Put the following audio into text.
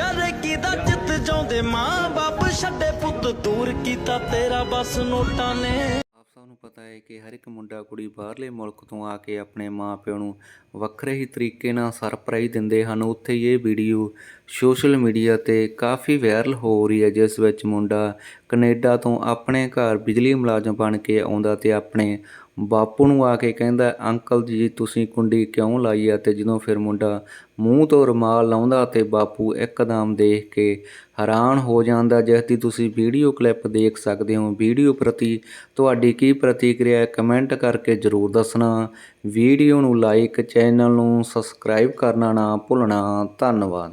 ਕਰੇ ਕੀ ਚਿੱਤ ਜਾਉਂਦੇ ਮਾਂ ਬਾਪ ਛੱਡੇ ਪੁੱਤ ਦੂਰ ਕੀਤਾ ਤੇਰਾ ਬਸ ਨੋਟਾਂ ਨੇ। ਆਪ ਸਭ ਨੂੰ ਪਤਾ ਹੈ ਕਿ ਹਰ ਇੱਕ ਮੁੰਡਾ ਕੁੜੀ ਬਾਹਰਲੇ ਮੁਲਕ ਤੋਂ ਆ ਕੇ ਆਪਣੇ ਮਾਪਿਆਂ ਨੂੰ ਵੱਖਰੇ ਹੀ ਤਰੀਕੇ ਨਾਲ ਸਰਪ੍ਰਾਈਜ਼ ਦਿੰਦੇ ਹਨ। ਉੱਥੇ ਇਹ ਵੀਡੀਓ ਸੋਸ਼ਲ ਮੀਡੀਆ ਤੇ ਕਾਫੀ ਵਾਇਰਲ ਹੋ ਰਹੀ ਹੈ, ਜਿਸ ਵਿੱਚ ਮੁੰਡਾ ਕੈਨੇਡਾ ਤੋਂ ਆਪਣੇ ਘਰ ਬਿਜਲੀ ਮੁਲਾਜ਼ਮ ਬਣ ਕੇ ਆਉਂਦਾ ਤੇ ਆਪਣੇ ਬਾਪੂ ਨੂੰ ਆ ਕੇ ਕਹਿੰਦਾ, ਅੰਕਲ ਜੀ, ਤੁਸੀਂ ਕੁੰਡੀ ਕਿਉਂ ਲਾਈ ਆ? ਤੇ ਜਦੋਂ ਫਿਰ ਮੁੰਡਾ ਮੂੰਹ ਤੋਂ ਰੁਮਾਲ ਲਾਉਂਦਾ ਤੇ ਬਾਪੂ ਇੱਕਦਮ ਦੇਖ ਕੇ ਹੈਰਾਨ ਹੋ ਜਾਂਦਾ ਜਿਸ ਦੀ ਤੁਸੀਂ ਵੀਡੀਓ ਕਲਿੱਪ ਦੇਖ ਸਕਦੇ ਹੋ। ਵੀਡੀਓ ਪ੍ਰਤੀ ਤੁਹਾਡੀ ਕੀ ਪ੍ਰਤੀਕਿਰਿਆ ਹੈ? ਕਮੈਂਟ ਕਰਕੇ ਜਰੂਰ ਦੱਸਣਾ। ਵੀਡੀਓ ਨੂੰ ਲਾਈਕ, ਚੈਨਲ ਨੂੰ ਸਬਸਕ੍ਰਾਈਬ ਕਰਨਾ ਨਾ ਭੁੱਲਣਾ। ਧੰਨਵਾਦ।